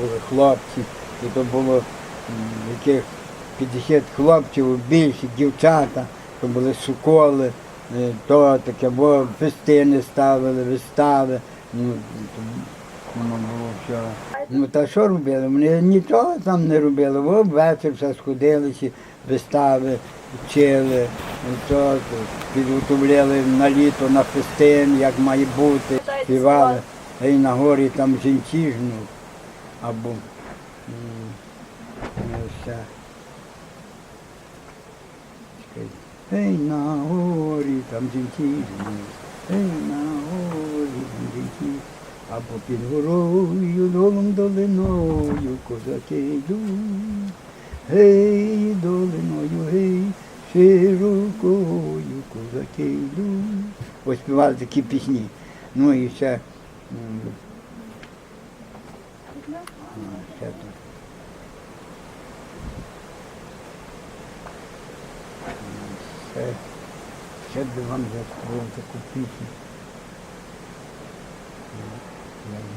були хлопці, і то було яких 50 хлопців, більше дівчата, то були суколи, е, то таке, бо фестини ставили, вистави. Ну, то воно було все. Ну та що робили? Вони нічого там не робили. Во ввечері все сходилися, вистави вчили, і то, то підготовляли на літо на фестин, як має бути, співали. Й на горі там жінчижну або ну, Ей на горі там жінчижну, ей на горі там жінчижну. Або під горою, долом долиною козаки йдуть. Гей, долиною, гей, широкою козаки йдуть. Ось співали такі пісні. Ну і ще. Ще тут. Ще, вам заспівав таку пісню.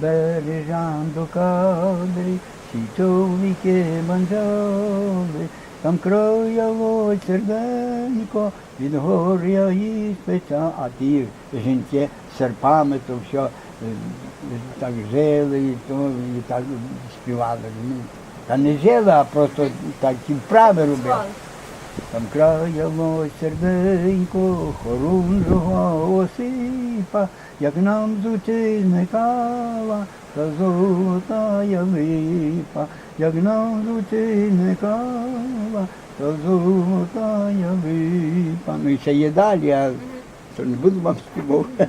Бережан до кадри, чоловіки манжали, там крояло серденько, від горя і спеця, а ті жінки серпами, то все е, так жили, і, то, і так співали. Ну, Та не жили, а просто так ті вправи робили. Там краяло серденько, хорунжого осипа, як нам зучить Микала, та золотая липа, як нам зучить Микала, та золотая липа. Ну і ще є далі, а то не буду вам співати.